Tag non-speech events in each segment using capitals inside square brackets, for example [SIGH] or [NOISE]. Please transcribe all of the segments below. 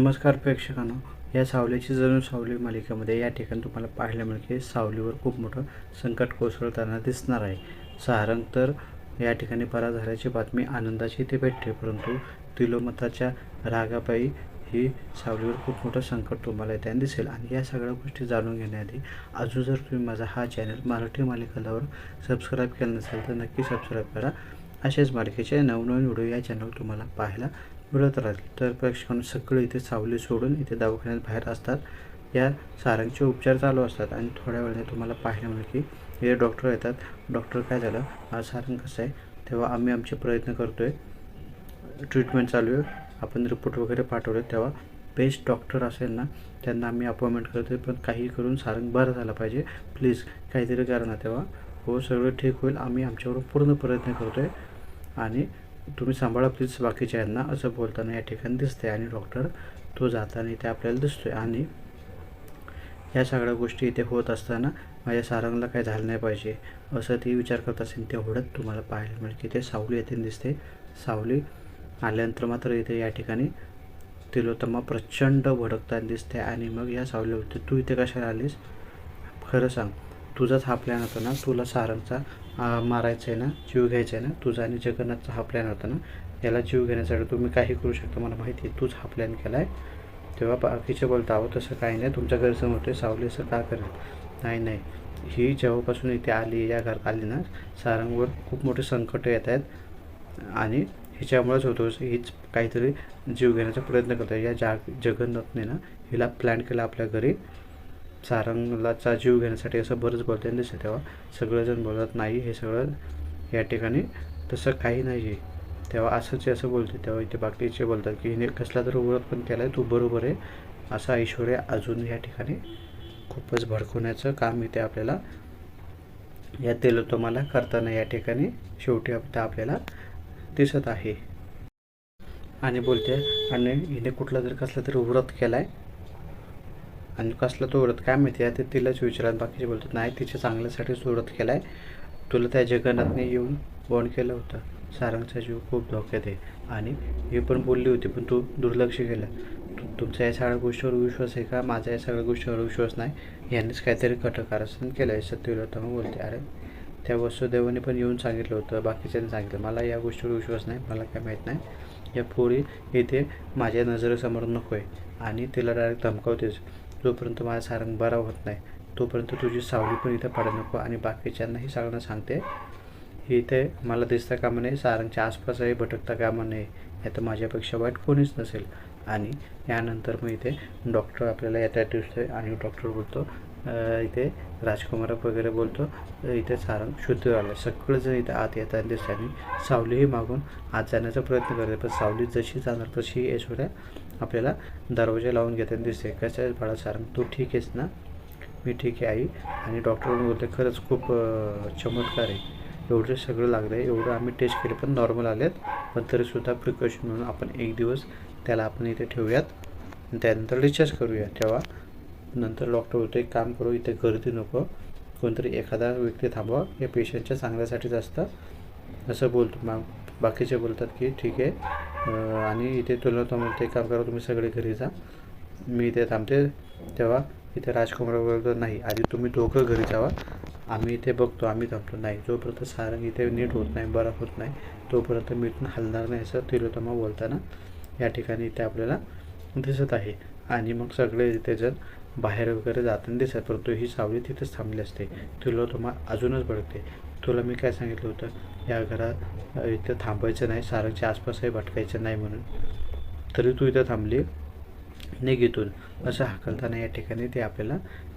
नमस्कार प्रेक्षकांनो या सावलीची जणू सावली मालिकेमध्ये या ठिकाणी तुम्हाला पाहायला मिळेल की सावलीवर खूप मोठं संकट कोसळताना दिसणार आहे. सारंग तर या ठिकाणी परा झाल्याची बातमी आनंदाची इथे भेटते परंतु तिलोमताच्या रागापायी ही सावलीवर खूप मोठं संकट तुम्हाला येताना दिसेल. आणि या सगळ्या गोष्टी जाणून घेण्याआधी अजून जर तुम्ही माझा हा चॅनल मराठी मालिकालावर सबस्क्राईब केलं नसेल तर नक्की सबस्क्राईब करा. असेच मालिकेचे नवनवीन व्हिडिओ या चॅनल तुम्हाला पाहायला मिळत राहील तर प्रेक्षकांना सगळे इथे सावली सोडून इथे दवाखान्यात बाहेर असतात. या सारंगचे उपचार चालू असतात आणि थोड्या वेळाने तुम्हाला पाहायला मिळेल की हे डॉक्टर येतात. डॉक्टर काय झालं? हा सारंग कसं आहे? तेव्हा आम्ही आमचे प्रयत्न करतो आहे ट्रीटमेंट चालू आहे. आपण रिपोर्ट वगैरे पाठवले तेव्हा बेस्ट डॉक्टर असेल ना त्यांना आम्ही अपॉइंटमेंट करतो पण काही करून सारंग बरं झालं पाहिजे. प्लीज काहीतरी करा ना तेव्हा. हो सगळं ठीक होईल. आम्ही आमच्याकडून पूर्ण प्रयत्न करतो आहे आणि तुम्ही सांभाळा प्लीज बाकीच्या यांना. असं बोलताना या ठिकाणी दिसते आणि डॉक्टर तो जाताना इथे आपल्याला दिसतोय. आणि या सगळ्या गोष्टी इथे होत असताना माझ्या सारंगला काय झालं नाही पाहिजे. असं ती विचार करत असेल तेवढंच तुम्हाला पाहायला मिळेल की ते सावली येथे दिसते. सावली आल्यानंतर मात्र इथे या ठिकाणी तिलोत्तमा प्रचंड भडकताना दिसते. आणि मग या सावली तू इथे कशाला आलीस? खरं सांग तुझाच हा प्लॅन होता ना? तुला सारंगचा मारायचं आहे ना जीव घ्यायचा आहे ना तुझा आणि जगन्नाथचा हा प्लॅन होता ना याला जीव घेण्यासाठी तुम्ही काही करू शकता मला माहिती आहे तूच हा प्लॅन केला आहे तेव्हा बाकीचे बोलता अहो तसं काही नाही तुमच्या घरचं होते सावली असं का करेल नाही नाही ही जेव्हापासून इथे आली या घरात आली ना सारंगवर खूप मोठे संकट येत आहेत आणि हिच्यामुळेच होतो हीच काहीतरी जीव घेण्याचा प्रयत्न करतो या जा जगन्नाथने ना हिला प्लॅन केला आपल्या घरी. सारंगलाचा जीव घेण्यासाठी असं बरंच बोलताना दिसतं तेव्हा. सगळेजण बोलत नाही हे सगळं या ठिकाणी तसं काही नाही आहे तेव्हा असंच असं बोलते तेव्हा इथे बाकीचे बोलतात की हिने कसला तर व्रत पण केला आहे तू बरोबर आहे. असा ऐश्वर्य अजून या ठिकाणी खूपच भडकवण्याचं काम इथे आपल्याला या तुम्हाला करताना या ठिकाणी शेवटी आता आपल्याला दिसत आहे. आणि बोलते आणि हिने कुठला तरी कसला तरी व्रत केला आहे आणि कसला तो व्रत काय माहिती आहे? ते तिलाच विचारत बाकीचे बोलतात नाही तिच्या चांगल्यासाठीच व्रत केला आहे तुला त्या जगन्नाथने येऊन वॉर्न केलं होतं. सारंगचा जीव खूप धोक्यात आहे. आणि ही पण बोलली होती पण तू दुर्लक्ष केलं. तू तुमचा या सगळ्या गोष्टीवर विश्वास आहे का? माझा या सगळ्या गोष्टीवर विश्वास नाही. यांनीच काहीतरी कटकारस्थान केलं आहे सत्यव्रता मग बोलते. अरे त्या वसुदेवाने पण येऊन सांगितलं होतं बाकीच्यांनी सांगितलं. मला या गोष्टीवर विश्वास नाही मला काय माहीत नाही. या पोरी इथे माझ्या नजरेसमोर नको आहे आणि तिला डायरेक्ट धमकावतेच. जोपर्यंत माझा सारंग बरा होत नाही तोपर्यंत तुझी सावली पण इथे पडायला नको आणि बाकीच्यांनाही सगळ्यांना सांगते इथे मला दिसता कामा नये सारंगच्या आसपासही भटकता कामा नये यात माझ्यापेक्षा वाईट कोणीच नसेल. आणि यानंतर मग इथे डॉक्टर आपल्याला येत्या दिसतोय आणि डॉक्टर बोलतो इथे राजकुमार वगैरे बोलतो. इथे सारंग शुद्ध झालं सगळंजण इथे आत येताना दिसतं आणि सावलीही मागून आत जाण्याचा प्रयत्न करते पण सावली जशी जाणार तशी ऐश्वर्या आपल्याला दरवाजा लावून घेताना दिसते. कसं आहे बाळा सारंग? तू ठीक आहेस ना? मी ठीक आहे आई. आणि डॉक्टर बोलते खरंच खूप चमत्कार आहे. एवढं सगळं लागलं आहे एवढं आम्ही टेस्ट केले पण नॉर्मल आलेत. पण तरीसुद्धा प्रिकॉशन म्हणून आपण एक दिवस त्याला आपण इथे ठेवूयात. त्यानंतर डिस्चार्ज करूया तेव्हा नंतर डॉक्टर होतो एक काम करू इथे गर्दी नको. कोणतरी एखादा व्यक्ती थांबवा. या पेशंटच्या चांगल्यासाठीच असतं. असं बोलतो. मग बाकीचे बोलतात की ठीक आहे. आणि इथे तुला तो म्हणतो एक काम करा तुम्ही सगळे घरी जा. मी इथे थांबते. तेव्हा इथे राजकुमार बोलतो नाही आधी तुम्ही दोघं घरी जावा. आम्ही इथे बघतो आम्ही थांबतो. नाही जोपर्यंत सारंग इथे नीट होत नाही बरा होत नाही तोपर्यंत मी इथून हलणार नाही असं तिलोत्तमा बोलताना या ठिकाणी इथे आपल्याला दिसत आहे. आणि मग सगळे इथे जण बाहेर वगैरे जाताना दिसत परंतु ही सावली तिथेच थांबली असते. तुला तुम्हा अजूनच भडकते तुला मी काय सांगितलं होतं? या घरात इथं थांबायचं नाही सारंगच्या आसपासही भटकायचं नाही म्हणून. तरी तू इथं थांबली. निघितून असं हाकलताना या ठिकाणी ते आपल्याला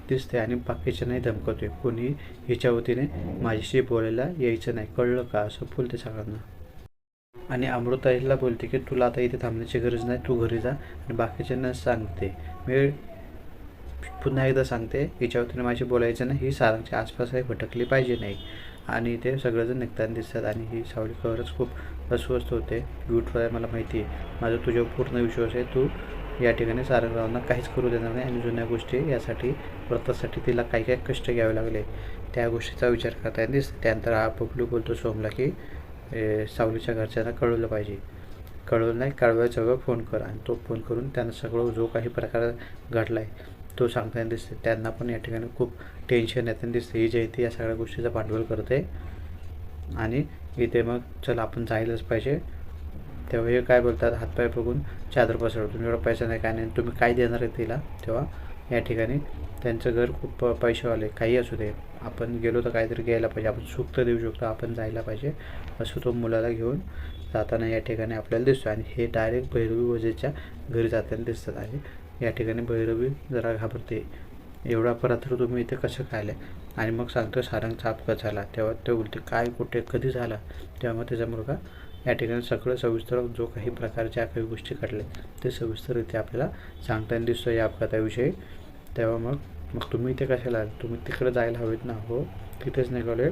दिसते आणि बाकीच्यांनाही धमकवते कोणी हिच्या वतीने माझ्याशी बोलायला यायचं नाही. कळलं का? असं बोलते सगळ्यांना. आणि अमृताईला बोलते की तुला आता इथे थांबण्याची गरज नाही. तू घरी जा आणि बाकीच्यांना सांगते. मी पुन्हा एकदा सांगते हिच्यावरतीने माझी बोलायचं नाही ही सारंगच्या आसपासही भटकली पाहिजे नाही. आणि ते सगळेजण निघताना दिसतात आणि ही सावली खरंच खूप अस्वस्थ होते. ब्युटिफुल आहे मला माहिती आहे. माझा तुझ्यावर पूर्ण विश्वास आहे. तू या ठिकाणी सारंगरावांना काहीच करू देणार नाही आणि जुन्या गोष्टी यासाठी व्रतासाठी तिला काही काही कष्ट घ्यावे लागले. त्या गोष्टीचा विचार करता येईल दिसतं. त्यानंतर हा बोलतो सोमला की सावलीच्या घरच्यांना कळवलं पाहिजे. कळवलं नाही? कळवायचं फोन कर. आणि तो फोन करून त्यांना सगळं जो काही प्रकार घडला आहे तो सांगताना दिसते त्यांना पण या ठिकाणी खूप टेन्शन येताना दिसते ही जयंती या सगळ्या गोष्टीचा भांडवल करते. आणि इथे मग चल आपण जायलाच पाहिजे. तेव्हा हे काय बोलतात? हातपाय बघून चादर पसरव. तुम्ही पैसा नाही काय नाही. तुम्ही काय देणार आहे तिला? तेव्हा या ठिकाणी त्यांचं घर खूप पैसेवाले. काही असू दे. आपण गेलो तर काहीतरी घ्यायला पाहिजे. आपण सुख तर देऊ शकतो. आपण जायला पाहिजे. असं तो मुलाला घेऊन जाताना या ठिकाणी आपल्याला दिसतो आणि हे डायरेक्ट भैरवी वजेच्या घरी जाताना दिसतात. आणि या ठिकाणी भैरवी जरा घाबरते. एवढा परात्र तुम्ही इथे कसं काय आणि मग सांगतो सारंगचा अपघात झाला? तेव्हा ते बोलते काय कुठे कधी झाला? तेव्हा मग त्याचा मुलगा या ठिकाणी सगळं सविस्तर जो काही प्रकारच्या काही गोष्टी घडल्या ते सविस्तर इथे आपल्याला सांगताना दिसतो या अपघाताविषयी तेव्हा मग मग तुम्ही इथे कशाला? तुम्ही तिकडे जायला हवेत ना हो? तिथेच निघाले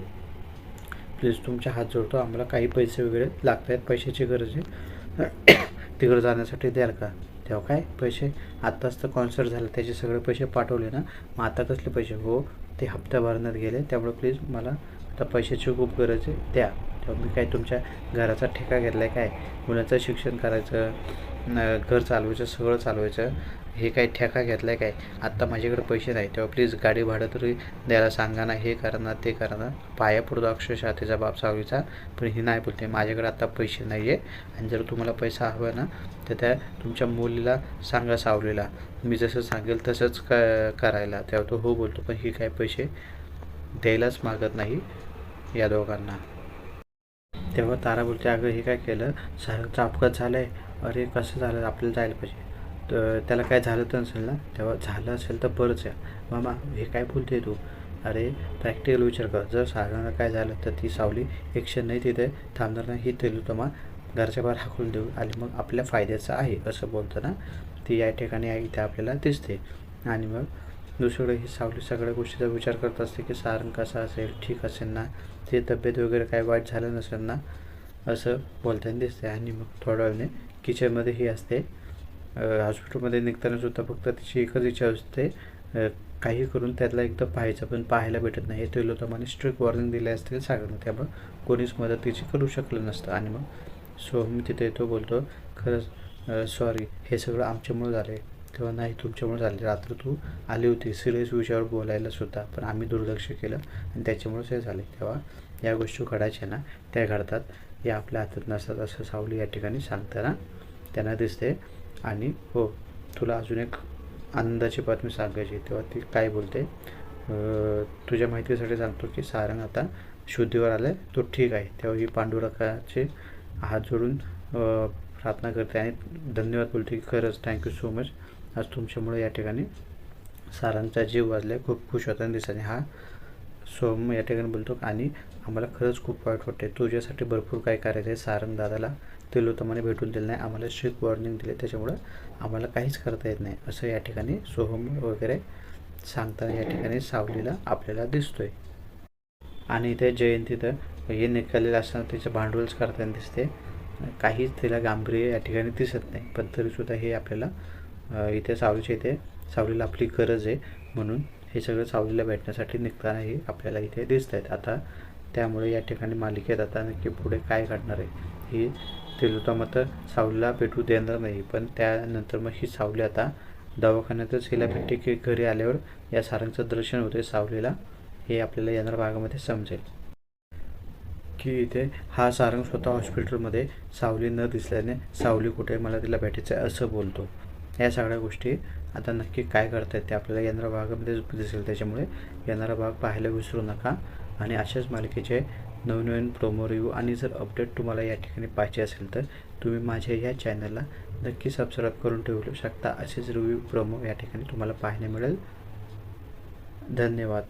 प्लीज तुमच्या हात जोडतो. आम्हाला काही पैसे वगैरे लागत आहेत पैशाची गरज आहे. [COUGHS] तिकडं जाण्यासाठी द्याल का? तेव्हा काय? पैसे आत्ताच तर कॉन्सर्ट झालं त्याचे सगळे पैसे पाठवले ना. मग आता कसले पैसे? हो ते हप्ता भरण्यात गेले. त्यामुळे प्लीज मला आता पैशाची खूप गरज आहे. द्या. तेव्हा मी काय तुमच्या घराचा ठेका घेतला आहे काय? मुलाचं शिक्षण करायचं घर चालवायचं सगळं चालवायचं. हे काय ठेका घेतला आहे काय? आत्ता माझ्याकडे पैसे नाही. तेव्हा प्लीज गाडी भाडं तरी द्यायला सांगा ना हे करा ना ते करा ना पाया पडतो अक्षरशः त्याचा बाप सावलीचा पण ही नाही बोलते. माझ्याकडे आत्ता पैसे नाही आहे आणि जर तुम्हाला पैसा हवा ना तर त्या तुमच्या मुलीला सांगा सावलीला. मी जसं सांगेल तसंच क करायला. तेव्हा तो हो बोलतो पण ही काय पैसे द्यायलाच मागत नाही या दोघांना. तेव्हा तारा बोलते अगं हे काय केलं? सारंगचा अपघात झाला आहे अरे कसं झालं? आपल्याला जायला पाहिजे. तर त्याला काय झालं तर नसेल ना तेव्हा झालं असेल तर बरंच आहे. मामा हे काय बोलते तू? अरे प्रॅक्टिकल विचार कर. जर साधारणा काय झालं तर ती सावली एक नाही तिथे थांबणार नाही. ही तेलुतमा घरच्या बाहेर हाकून देऊ. आणि मग आपल्या फायद्याचं आहे असं बोलताना ती या ठिकाणी आहे इथे आपल्याला दिसते. आणि मग दुसरीकडे ही सावली सगळ्या गोष्टीचा विचार करत असते की सारण कसा असेल ठीक असेल ना? ते तब्येत वगैरे काय वाईट झालं नसेल ना? असं बोलताना दिसते. आणि मग थोड्या वेळाने किचनमध्ये ही असते. हॉस्पिटलमध्ये निघताना सुद्धा फक्त तिची एकच इच्छा असते काही करून त्यातला एकदा पाहायचं पण पाहायला भेटत नाही. ते लोकांनी स्ट्रिक्ट वॉर्निंग दिले असतील सांगणं त्यामुळं कोणीच मदत तिची करू शकलं नसतं. आणि मग सोहम तिथे येतो बोलतो खरंच सॉरी हे सगळं आमच्यामुळं झालं आहे तेव्हा नाही तुमच्यामुळे झाले रात्र तू आली होती सिरियस विषयावर बोलायला सुद्धा. पण आम्ही दुर्लक्ष केलं आणि त्याच्यामुळेच हे झाले तेव्हा या गोष्टी घडायच्या ना? त्या घडतात. या आपल्या हातात नसतात असं सावली या ठिकाणी सांगताना त्यांना दिसते. आणि हो तुला अजून एक आनंदाची बातमी सांगायची तेव्हा ती काय बोलते? तुझ्या माहितीसाठी सांगतो की सारंग आता शुद्धीवर आलं आहे तो ठीक आहे. तेव्हा ही पांडुरकाचे हात जोडून प्रार्थना करते आणि धन्यवाद बोलते की खरंच थँक्यू सो मच आज तुमच्यामुळे या ठिकाणी सारांचा जीव वाजला आहे खूप खुश होताना दिसाने हा सोम या ठिकाणी बोलतो आणि आम्हाला खरंच खूप वाईट वाटते तुझ्यासाठी भरपूर काय करायचं आहे. सारंग दादाला ते भेटून दिलं नाही. आम्हाला स्ट्रिक्ट वॉर्निंग दिले. त्याच्यामुळं आम्हाला काहीच करता येत नाही. असं या ठिकाणी सोहम वगैरे सांगताना या ठिकाणी सावलीला आपल्याला दिसतोय. आणि इथे जयंती तर हे निघालेलं असताना तिचं भांडवलच करताना दिसते. काहीच तिला गांभीर्य या ठिकाणी दिसत नाही. पण तरीसुद्धा हे आपल्याला इथे सावलीच्या इथे सावलीला आपली गरज आहे. म्हणून हे सगळं सावलीला भेटण्यासाठी निघतानाही आपल्याला इथे दिसत आहेत आता त्यामुळे या ठिकाणी मालिकेत आता नक्की पुढे काय घडणार आहे ही तेलुता मात्र सावलीला भेटू देणार नाही. पण त्यानंतर मग ही सावली आता दवाखान्यातच हिला भेटते की घरी आल्यावर या सारंगचं दर्शन होते सावलीला हे आपल्याला येणाऱ्या भागामध्ये समजेल. की इथे हा सारंग स्वतः हॉस्पिटलमध्ये सावली न दिसल्याने सावली कुठे मला तिला भेटायचं आहे असं बोलतो. या सगळ्या गोष्टी आता नक्की काय करतायत ते आपल्याला येणाऱ्या भागामध्ये दिसेल. त्याच्यामुळे येणारा भाग पाहायला विसरू नका. आणि अशाच मालिकेचे नवनवीन प्रोमो रिव्ह्यू आणि जर अपडेट तुम्हाला या ठिकाणी पाहिजे असेल तर तुम्ही माझ्या या चॅनलला नक्की सबस्क्राईब करून ठेवू शकता. असेच रिव्ह्यू प्रोमो या ठिकाणी तुम्हाला पाहायला मिळेल. धन्यवाद.